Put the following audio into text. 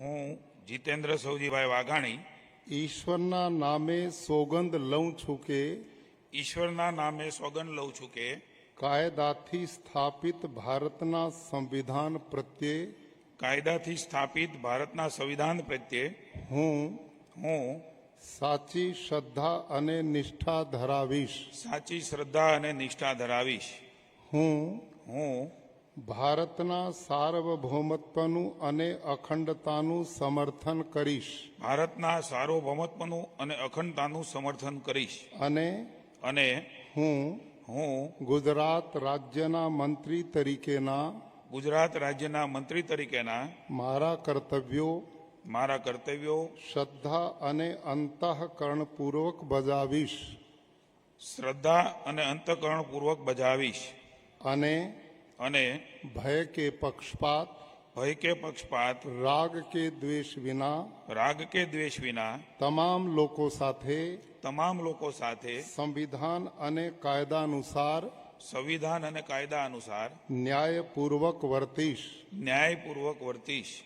હું જીતેન્દ્ર સૌજીભાઈ વાઘાણી ઈશ્વરના નામે સોગંદ લઉં છું કે ઈશ્વરના નામે સોગંદ લઉં છું કે કાયદાથી સ્થાપિત ભારતના સંવિધાન પ્રત્યે કાયદાથી સ્થાપિત ભારતના સંવિધાન પ્રત્યે હું હું સાચી શ્રદ્ધા અને નિષ્ઠા ધરાવીશ. સાચી શ્રદ્ધા અને નિષ્ઠા ધરાવીશ. હું હું ભારતના સાર્વભૌમત્વનું અને અખંડતાનું સમર્થન કરીશ. ભારતના સાર્વભૌમત્વનું અને અખંડતાનું સમર્થન કરીશ. અને અને હું હું ગુજરાત રાજ્યના મંત્રી તરીકેના ગુજરાત રાજ્યના મંત્રી તરીકેના મારા કર્તવ્યો મારા કર્તવ્યો શ્રદ્ધા અને અંતઃકરણપૂર્વક બજાવીશ. શ્રદ્ધા અને અંતઃકરણપૂર્વક બજાવીશ. અને અને ભય કે પક્ષપાત ભય કે પક્ષપાત રાગ કે દ્વેષ વિના રાગ કે દ્વેષ વિના તમામ લોકો સાથે તમામ લોકો સાથે સંવિધાન અને કાયદા અનુસાર સંવિધાન અને કાયદા અનુસાર ન્યાયપૂર્વક વર્તીશ. ન્યાયપૂર્વક વર્તીશ.